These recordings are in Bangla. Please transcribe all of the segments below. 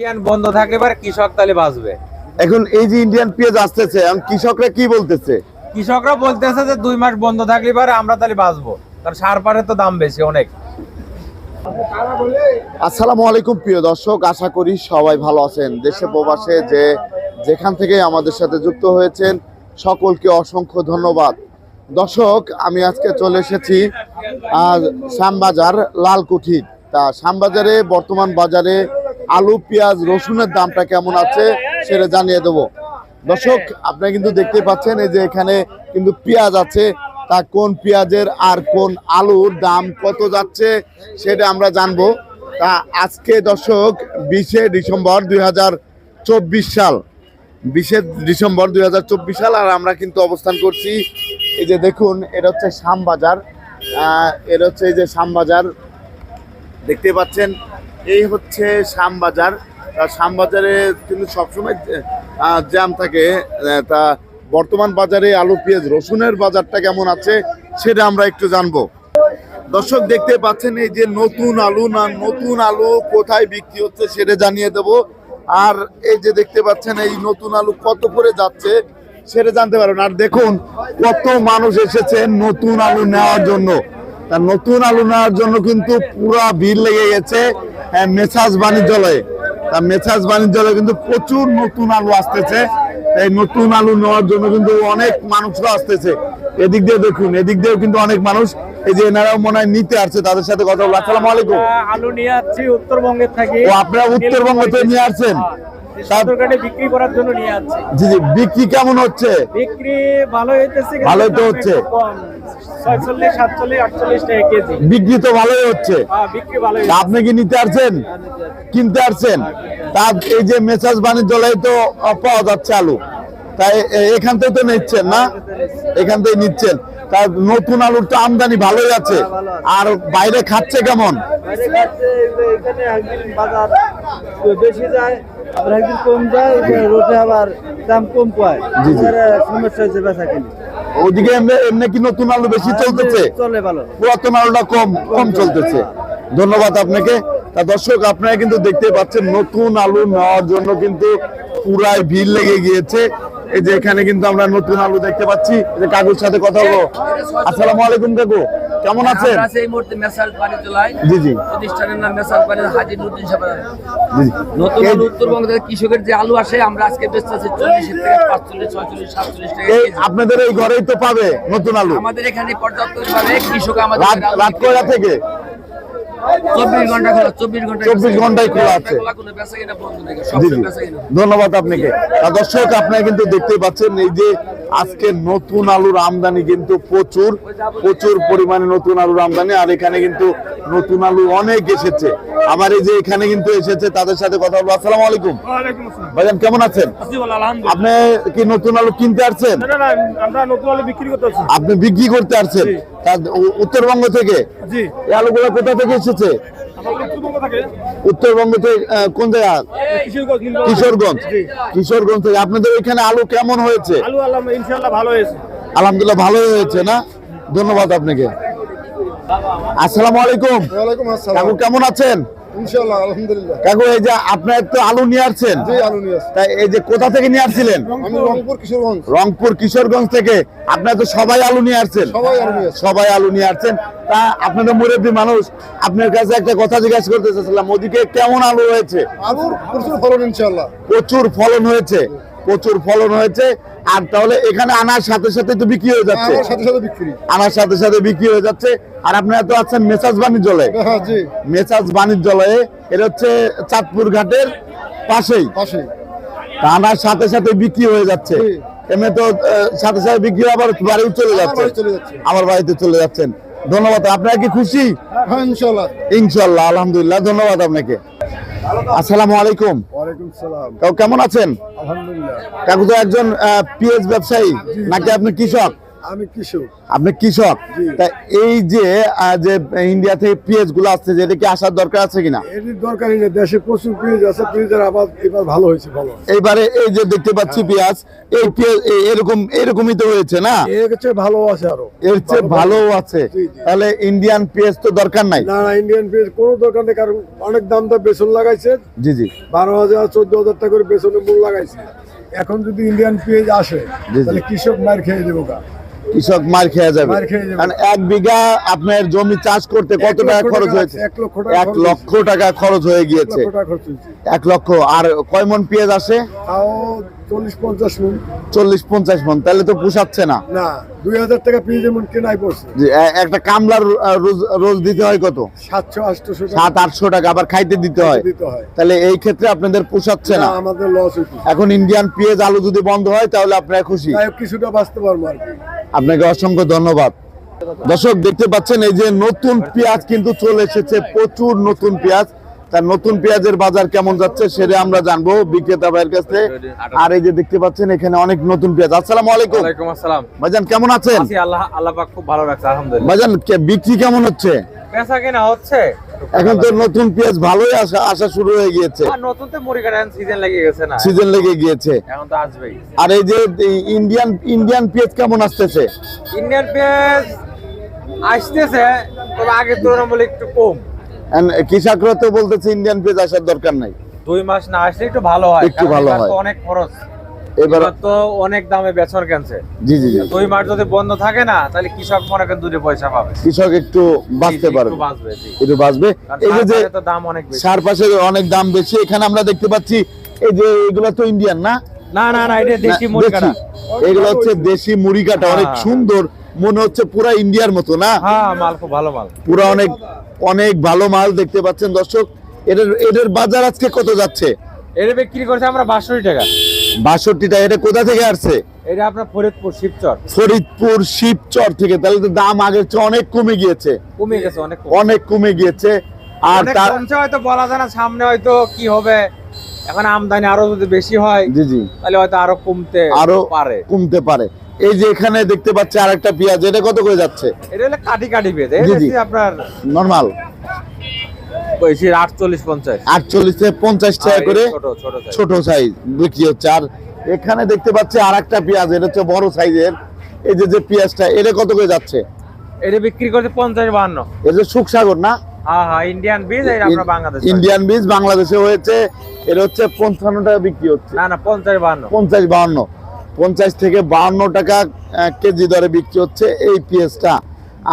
ইন্ডিয়ান বন্ধ থাকলে এবার কৃষক তাহলে বাঁচবে। এখন এই যে ইন্ডিয়ান পেঁয়াজ আসতেছে কৃষকরা কি বলতেছে? কৃষকরা বলতেছে যে দুই মাস বন্ধ থাকলে এবার আমরা তাহলে বাঁচবো। কারণ সার পারের তো দাম বেশি অনেক। আসসালামু আলাইকুম প্রিয় দর্শক আশা করি সবাই ভালো আছেন। দেশে প্রবাসে যে যেখান থেকে আমাদের সাথে যুক্ত হয়েছেন সকলকে অসংখ্য ধন্যবাদ। দর্শক আমি আজকে চলে এসেছি শ্যামবাজার লালকুঠি। তা শ্যামবাজারে বর্তমান বাজারে আলু, পেঁয়াজ, রসুনের দামটা কেমন আছে সেটা জানিয়ে দেবো। দর্শক, আপনারা কিন্তু দেখতে পাচ্ছেন এই যে এখানে কিন্তু পেঁয়াজ আছে। তা কোন পেঁয়াজের আর কোন আলুর দাম কত যাচ্ছে সেটা আমরা জানব। তা আজকে দর্শক বিশে ডিসেম্বর দুই হাজার চব্বিশ সাল। বিশে ডিসেম্বর দুই হাজার চব্বিশ সাল আর আমরা কিন্তু অবস্থান করছি। এই যে দেখুন, এটা হচ্ছে শ্যামবাজার। এটা হচ্ছে এই যে শ্যামবাজার। দেখতে পাচ্ছেন, এই হচ্ছে শ্যামবাজার শ্যামবাজারে কিন্তু সবসময় জ্যাম থাকে। তা বর্তমান বাজারে আলু, পেঁয়াজ, রসুনের বাজারটা কেমন আছে সেটা আমরা একটু জানব। দর্শক, দেখতে পাচ্ছেন এই যে নতুন আলু না, নতুন আলু কোথায় বিক্রি হচ্ছে সেটা জানিয়ে দেব। আর এই যে দেখতে পাচ্ছেন, এই নতুন আলু কত করে যাচ্ছে সেটা জানতে পারবেন আর দেখুন, কত মানুষ এসেছে নতুন আলু নেওয়ার জন্য। তা নতুন আলু নেওয়ার জন্য কিন্তু পুরা ভিড় লেগে গেছে হ্যাঁ, মেসাজ বাণিজ্যালয়ে। তা মেসাজ বাণিজ্যালয়ে কিন্তু প্রচুর নতুন আলু আসতেছে। এই নতুন আলু নেওয়ার জন্য কিন্তু অনেক মানুষরা আসতেছে। এদিক দিয়ে দেখুন এদিক দিয়েও কিন্তু অনেক মানুষ এই যে এনারাও মনে হয় নিতে আসছে তাদের সাথে কথা বলব। আসসালামু আলাইকুম। আলু নিয়ে আসছি উত্তরবঙ্গের থেকে। ও আপনারা উত্তরবঙ্গ থেকে নিয়ে আসছেন? সদরঘাটে বিক্রি করার জন্য নিয়ে আসছি। জি জি বিক্রি কেমন হচ্ছে? বিক্রি ভালো হইতেছে তো হচ্ছে। বিক্রি তো ভালোই হচ্ছে। হ্যাঁ, তা আপনি কি নিতে আসছেন? কিনতে আসছেন? তা এই যে মেসাজ বাণিজ্যালয়ে তো পাওয়া যাচ্ছে আলু। তাই এখান থেকে তো নিচ্ছেন না? এখান থেকে নিচ্ছেন। তার নতুন আলুর তো আমদানি ভালোই আছে। আর বাইরে খাচ্ছে কেমন? বাজার বেশি যায়। আবার একদিন কম যায় রোটে আবার দাম কম পায়। জি, জি। সমস্যা বেচা কিনি। ওদিকে এমনি এমনি কি নতুন আলু বেশি চলতেছে? চলে ভালো। পুরাতন আলুটা কম কম চলতেছে। ধন্যবাদ আপনাকে। তা দর্শক আপনারা কিন্তু দেখতে পাচ্ছেন নতুন আলু নেওয়ার জন্য কিন্তু পুরাই ভিড় লেগে গিয়েছে। এই যে এখানে কিন্তু আমরা নতুন আলু দেখতে পাচ্ছি। যে কাকুর সাথে কথা বলব। আসসালামু আলাইকুম কাকু। কেমন আছেন? আমরা এই মুহূর্তে মেসাজ বাণিজ্যালয় জি জি। প্রতিষ্ঠানের নাম হাজির নতুন সাহেব। নতুন এই- আলু উত্তরবঙ্গ থেকে কৃষকের যে আলু আসে আমরা আজকে বেচতে আছি চল্লিশের থেকে পাঁচচল্লিশ ছয়চল্লিশ সাতচল্লিশ টাকা আপনাদের এই ঘরেই তো পাবে নতুন আলু? আমাদের এখানে পর্যাপ্ত পরিমাণে কৃষক আমাদের রাত কয়টা থেকে? চব্বিশ ঘণ্টা খোলা চব্বিশ ঘণ্টা 24 ঘন্টাই খোলা আছে। কোনো বেচা কিনা বন্ধ নেই সব বেচা কিনা। ধন্যবাদ আপনাকে। দর্শক আপনারা কিন্তু দেখতে পাচ্ছেন এই যে আজকে নতুন আলুর আমদানি কিন্তু প্রচুর প্রচুর পরিমাণে নতুন আলুর আমদানি আর এখানে কিন্তু নতুন আলু অনেক এসেছে। আবার এই যে এখানে কিন্তু এসেছে তাদের সাথে কথা বলব। আসসালামু আলাইকুম। ভাইজান কেমন আছেন? আপনি কি নতুন আলু কিনতে আসছেন? আমরা আপনি বিক্রি করতে আসছেন? উত্তরবঙ্গ থেকে? এই আলুগুলো কোথা থেকে এসেছে? উত্তরবঙ্গ থেকে কোন জায়গা? কিশোরগঞ্জ। কিশোরগঞ্জ। থেকে। আপনাদের ওইখানে আলু কেমন হয়েছে? আলহামদুলিল্লাহ ভালো হয়েছে। আলহামদুলিল্লাহ ভালোই হয়েছে না? ধন্যবাদ আপনাকে। আসসালামু আলাইকুম। কেমন আছেন? ইনশাআল্লাহ আলহামদুলিল্লাহ। কাকু এই যে আপনার তো আলু নিয়ে আসছেন? জি আলু নিয়ে আসছি। তাই এই যে কোথা থেকে নিয়ে আসছিলেন? আমি রংপুর কিশোরগঞ্জ। রংপুর কিশোরগঞ্জ থেকে। আপনার তো সবাই আলু নিয়ে আসছেন? সবাই আলু নিয়ে সবাই আলু নিয়ে আসছেন। তা আপনাদের মুরব্বী মানুষ। আপনার কাছে একটা কথা জিজ্ঞাসা করতে চাচ্ছিলাম ওদিকে কেমন আলু হয়েছে? আলুর প্রচুর ফলন ইনশাআল্লাহ। প্রচুর ফলন হয়েছে। প্রচুর ফলন হয়েছে। আর তাহলে এখানে আনার সাথে সাথে তো বিক্রি হয়ে যাচ্ছে। সাথে সাথে বিক্রি। আনার সাথে সাথে বিক্রি হয়ে যাচ্ছে। আর আপনারা তো আছেন মেসাজ বাণিজ্যালয়ে। হ্যাঁ জি। মেসাজ বাণিজ্যালয়ে এটা হচ্ছে চাঁদপুর ঘাটের পাশেই। পাশে আনার সাথে সাথে বিক্রি হয়ে যাচ্ছে। এমনি তো সাথে সাথে বিক্রি হয়ে আবার বাড়িও চলে যাচ্ছে। বাড়ি চলে যাচ্ছে। আমার বাড়িতে চলে যাচ্ছেন। ধন্যবাদ আপনারা কি খুশি? হ্যাঁ ইনশাআল্লাহ। ইনশাল্লাহ আলহামদুলিল্লাহ ধন্যবাদ আপনাকে। আসসালামু আলাইকুম। কেমন আছেন? আলহামদুলিল্লাহ। কাকু তো একজন পিএস ব্যবসায়ী নাকি আপনি কৃষক? আমি কৃষক। আপনি কৃষক। তা এই যে যে ইন্ডিয়া থেকে পেঁয়াজগুলো আসছে কি আসার দরকার আছে কিনা? এটির দরকারই নেই দেশে প্রচুর পেঁয়াজ আছে পেঁয়াজের এবার ভালো হয়েছে ভালো এইবারে এই যে দেখতে পাচ্ছি পেঁয়াজ এই পেঁয়াজ এরকম এরকমই তো হয়েছে না? এর চেয়ে ভালো আছে আরও। এর চেয়ে ভালো আছে। তাহলে ইন্ডিয়ান পেঁয়াজ তো দরকার নাই? না না ইন্ডিয়ান পেঁয়াজ কোনো দরকার নেই কারণ অনেক দাম দর বেসন লাগাইছে। জি জি। বারো হাজার চোদ্দ হাজার টাকা করে বেসনের মূল লাগাইছে। এখন যদি ইন্ডিয়ান পেঁয়াজ আসে। তাহলে কৃষক মার খেয়ে দেবো গা। কৃষক মার খেয়ে যাবে। কারণ এক বিঘা আপনার জমি চাষ করতে কত টাকা খরচ হয়েছে? এক লক্ষ টাকা খরচ হয়ে গিয়েছে। এক লক্ষ। আর কয় মন পেঁয়াজ আসে চল্লিশ পঞ্চাশ মন। চল্লিশ পঞ্চাশ মন তাহলে তো পোষাচ্ছে না। না দুই হাজার টাকা কেনাই পড়ছে। একটা কামলার রোজ- দিতে হয় কত? সাতশো আটশো সাত আটশো টাকা আবার খাইতে দিতে হয়। দিতে হয়। তাহলে এই ক্ষেত্রে আপনাদের পোষাচ্ছে না। না আমাদের লস এখন ইন্ডিয়ান পেঁয়াজ আলু যদি বন্ধ হয় তাহলে আপনারা খুশি। কিছুটা বাঁচতে পারব আর আপনাকে অসংখ্য ধন্যবাদ। দর্শক দেখতে পাচ্ছেন এই যে নতুন পেঁয়াজ কিন্তু চলে এসেছে প্রচুর নতুন পেঁয়াজ। তার নতুন পেঁয়াজের বাজার কেমন যাচ্ছে সেটা আমরা জানব বিক্রেতা ভাইয়ের কাছে আর এই যে দেখতে পাচ্ছেন এখানে অনেক নতুন পেঁয়াজ। আসসালামু আলাইকুম। ওয়ালাইকুম আসসালাম। ভাইজান কেমন আছেন? আল্লাহ আল্লাহ পাক খুব ভালো রাখছে আলহামদুলিল্লাহ। ভাইজান কে- বিক্রি কেমন হচ্ছে? কেনা হচ্ছে। এখন তো নতুন পেঁয়াজ ভালোই আসা আসা শুরু হয়ে গিয়েছে। আর নতুন তো সিজন লেগে গেছে না। সিজন লেগে গিয়েছে। এখন তো আসবেই। আর এই যে ইন্ডিয়ান ইন্ডিয়ান পেঁয়াজ কেমন আসতেছে? ইন্ডিয়ান পেঁয়াজ আসতেছে তবে আগের তুলনামূলক একটু কম। কৃষকরা তো বলতেছে ইন্ডিয়ান পেঁয়াজ আসার দরকার নাই। দুই মাস না আসলে একটু ভালো হয় একটু ভালো হয়। অনেক খরচ। এবার এবার তো অনেক দামে বেচন কেনছে। জি জি জি দুই মাস যদি বন্ধ থাকে না তাহলে কৃষক মনে করেন দুটো পয়সা পাবে। কৃষক একটু বাঁচতে জি, জি, পারবে। একটু বাঁচবে জি। একটু বাঁচবে। কারণ এই যে যে সার পাটের তো দাম অনেক বেশি। সার পাশে অনেক দাম বেশি এখানে আমরা দেখতে পাচ্ছি এই যে এগুলো তো ইন্ডিয়ান না? না না না এটা দেশি মুড়ি কাটা। এগুলো হচ্ছে দেশি মুড়ি কাটা অনেক হ্যাঁ। সুন্দর মনে হচ্ছে পুরা ইন্ডিয়ার মতো না? হ্যাঁ মাল খুব ভালো মাল। পুরা অনেক অনেক ভালো মাল দেখতে পাচ্ছেন দর্শক। এদের এদের বাজার আজকে কত যাচ্ছে? এটা বিক্রি করছে আমরা বাষট্টি টাকা। বাষট্টিটা এটা কোথা থেকে আসছে? এটা আপনার ফরিদপুর শিবচর। ফরিদপুর শিবচর থেকে। তাহলে তো দাম আগের চেয়ে অনেক কমে গিয়েছে। কমে গেছে অনেক অনেক কমে গিয়েছে। আর তার হয়তো বলা যায় না সামনে হয়তো কি হবে। এখন আমদানি আরও যদি বেশি হয় জি জি। তাহলে হয়তো আরও কমতে আরও পারে। কমতে পারে। এই যে এখানে দেখতে পাচ্ছি আরেকটা পেঁয়াজ এটা কত করে যাচ্ছে? এটা হলো কাটি কাটি বেঁধে জি, জি। আপনার নর্মাল। বেশি আটচল্লিশ পঞ্চাশ। আটচল্লিশ থেকে পঞ্চাশ টাকা আর এই করে ছোট সাইজ বিক্রি হচ্ছে। আর এখানে দেখতে পাচ্ছি আর একটা পেঁয়াজ এটা হচ্ছে বড় সাইজের এই যে যে পেঁয়াজটা এটা কত করে যাচ্ছে? এটা বিক্রি করছে পঞ্চাশ বাহান্ন। এটা যে সুখসাগর না? হ্যাঁ হ্যাঁ ইন্ডিয়ান বীজ এটা আপনার বাংলাদেশ ইন্ডিয়ান বীজ বাংলাদেশে হয়েছে। এটা হচ্ছে পঞ্চান্ন টাকা বিক্রি হচ্ছে। না না পঞ্চাশ বাহান্ন। পঞ্চাশ বাহান্ন। পঞ্চাশ থেকে বাহান্ন টাকা কেজি দরে বিক্রি হচ্ছে এই পেঁয়াজটা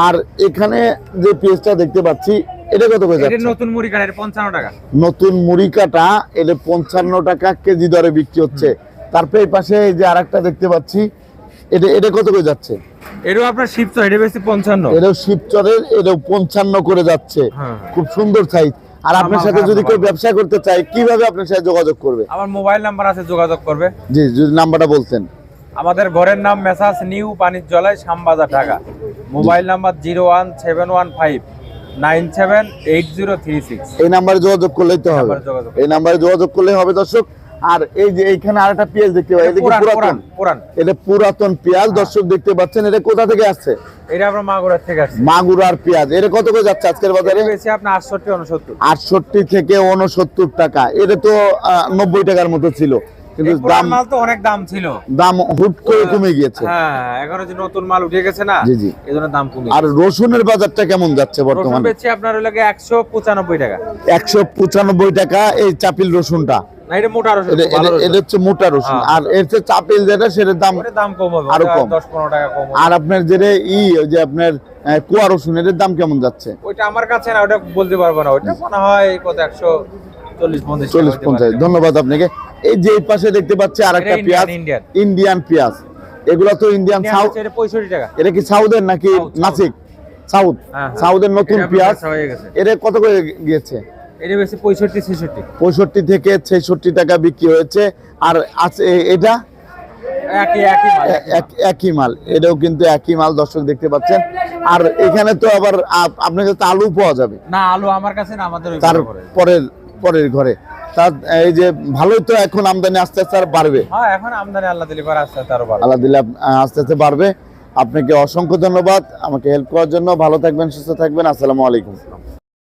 আর এখানে যে পেঁয়াজটা দেখতে পাচ্ছি এটা কত করে যাচ্ছে? নতুন মুড়ি কাটা এটা পঞ্চান্ন টাকা। নতুন মুড়ি কাটা এটা পঞ্চান্ন টাকা কেজি দরে বিক্রি হচ্ছে। তারপরে এই পাশে এই যে আরেকটা দেখতে পাচ্ছি এটা এটা কত করে যাচ্ছে? এটাও আপনার শিবচর এটা বেশি পঞ্চান্ন। এটাও শিবচরের এটাও পঞ্চান্ন করে যাচ্ছে। হ্যাঁ। খুব সুন্দর সাইজ আর আপনার সাথে যদি কেউ ব্যবসা করতে চায় কীভাবে আপনার সাথে যোগাযোগ করবে? আমার মোবাইল নাম্বার আছে যোগাযোগ করবে। জি যদি নাম্বারটা বলতেন। আমাদের ঘরের নাম মেসাজ নিউ পানির জলায় Shyambazar Dhaka. Mobile number zero one seven one five nine seven eight zero three six. এই নাম্বারে যোগাযোগ করলেই তো হবে। এই নাম্বারে যোগাযোগ করলে হবে দর্শক। আর এই যে এইখানে আরেকটা পেঁয়াজ দেখতে পাই পুরাতন? এটা পুরাতন পেঁয়াজ দর্শক দেখতে পাচ্ছেন এটা কোথা থেকে আসছে? এটা আপনার মাগুরার থেকে আসছে। মাগুরার পেঁয়াজ। এটা কত করে যাচ্ছে আজকের বাজারে? বেশি আপনার আটষট্টি উনসত্তর। আটষট্টি থেকে উনসত্তর টাকা। এটা তো আহ, নব্বই টাকার মতো ছিল। কিন্তু দাম মাল তো অনেক দাম ছিল। দাম হুট করে কমে গিয়েছে। হ্যাঁ এখন যে নতুন মাল উঠে গেছে না জি, জি। এই জন্য দাম কমে আর রসুনের বাজারটা কেমন যাচ্ছে রসুন বর্তমানে? বেচছে আপনার হলো একশো পঁচানব্বই টাকা। একশো পঁচানব্বই টাকা এই চাপিল রসুনটা। না এটা মোটা রসুন এটা- রসুন। হচ্ছে মোটা রসুন। হ্যাঁ। আর এর যে চাপিল যেটা সেটার দাম দাম কম হবে আরও ওটা কম। দশ পনেরো টাকা কম আর আপনার যেটা ই ওই যে আপনার কুয়া রসুন এটার দাম কেমন যাচ্ছে? ওইটা আমার কাছে না ওটা বলতে পারব না। ওইটা মনে হয় কত একশো চল্লিশ পঞ্চাশ ধন্যবাদ আপনাকে। এই যে পাশে দেখতে পাচ্ছি আর একটা পেঁয়াজ। ইন্ডিয়ান, পেঁয়াজ। এগুলো তো ইন্ডিয়ান সাউথ এটা কি সাউথের নাকি। নাসিক? সাউথ হ্যাঁ, হ্যাঁ। সাউথের নতুন পেঁয়াজ। এটা কত করে গিয়েছে? পঁয়ষট্টি থেকে ছেষট্টি টাকা বিক্রি হয়েছে। আর আছে এটা? একই মাল, এটাও কিন্তু একই মাল দর্শক দেখতে পাচ্ছেন। আর এখানে তো আবার আপ- আপনার কাছে আলু পাওয়া যাবে। না আলু আমার কাছে না আমাদের ওই তার ঘরে। ঘরে। পরের ঘরে। তার এই যে ভালোই তো এখন আমদানি আস্তে আস্তে আর বাড়বে। হ্যাঁ এখন আমদানি আল্লাহ দিলি আস্তে আস্তে আরও বাড়বে। আল্লাহ দিলে আস্তে আস্তে বাড়বে। আপনাকে অসংখ্য ধন্যবাদ। আমাকে হেল্প করার জন্য ভালো থাকবেন সুস্থ থাকবেন। আসসালামু আলাইকুম।